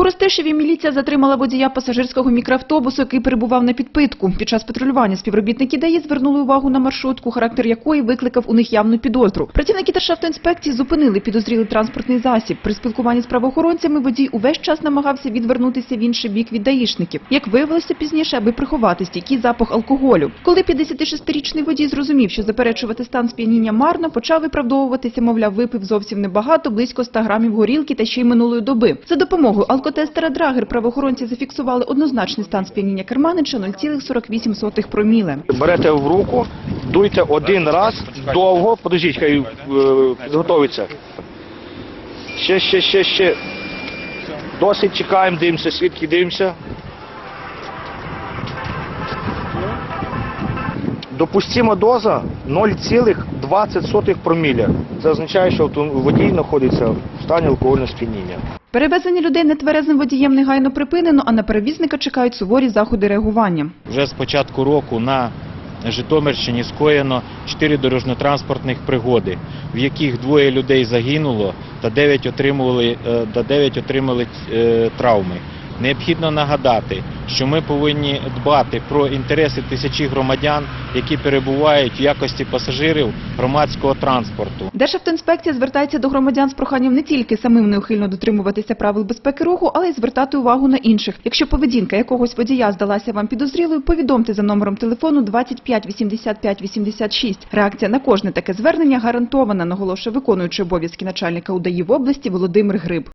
Коростишеві міліція затримала водія пасажирського мікроавтобусу, який перебував на підпитку. Під час патрулювання співробітники ДАІ звернули увагу на маршрутку, характер якої викликав у них явну підозру. Працівники Державтоінспекції зупинили підозрілий транспортний засіб. При спілкуванні з правоохоронцями водій увесь час намагався відвернутися в інший бік від даїшників. Як виявилося пізніше, аби приховати стійкий запах алкоголю. Коли 56-річний водій зрозумів, що заперечувати стан сп'яніння марно, почав виправдовуватися, мовляв, випив зовсім небагато, близько 100 грамів горілки та ще й минулої доби. За допомогою алкотестера Драгер правоохоронці зафіксували однозначний стан сп'яніння керманича 0,48 проміле. Берете в руку, дуйте один раз довго, подождіть, хай е, підготовиться. Ще, ще, ще, ще. Досить чекаємо, дивимося, свідки дивимося. Допустима доза 0,20 проміля. Це означає, що водій знаходиться в стані алкогольного сп'яніння. Перевезення людей нетверезним водієм негайно припинено, а на перевізника чекають суворі заходи реагування. Вже з початку року на Житомирщині скоєно 4 дорожньо-транспортних пригоди, в яких двоє людей загинуло та 9 отримували, е, та 9 отримали е, травми. Необхідно нагадати, що ми повинні дбати про інтереси тисячі громадян, які перебувають в якості пасажирів громадського транспорту. Державтоінспекція звертається до громадян з проханням не тільки самим неухильно дотримуватися правил безпеки руху, але й звертати увагу на інших. Якщо поведінка якогось водія здалася вам підозрілою, повідомте за номером телефону 25 85 86. Реакція на кожне таке звернення гарантована, наголошує виконуючий обов'язки начальника УДАІ в області Володимир Гриб.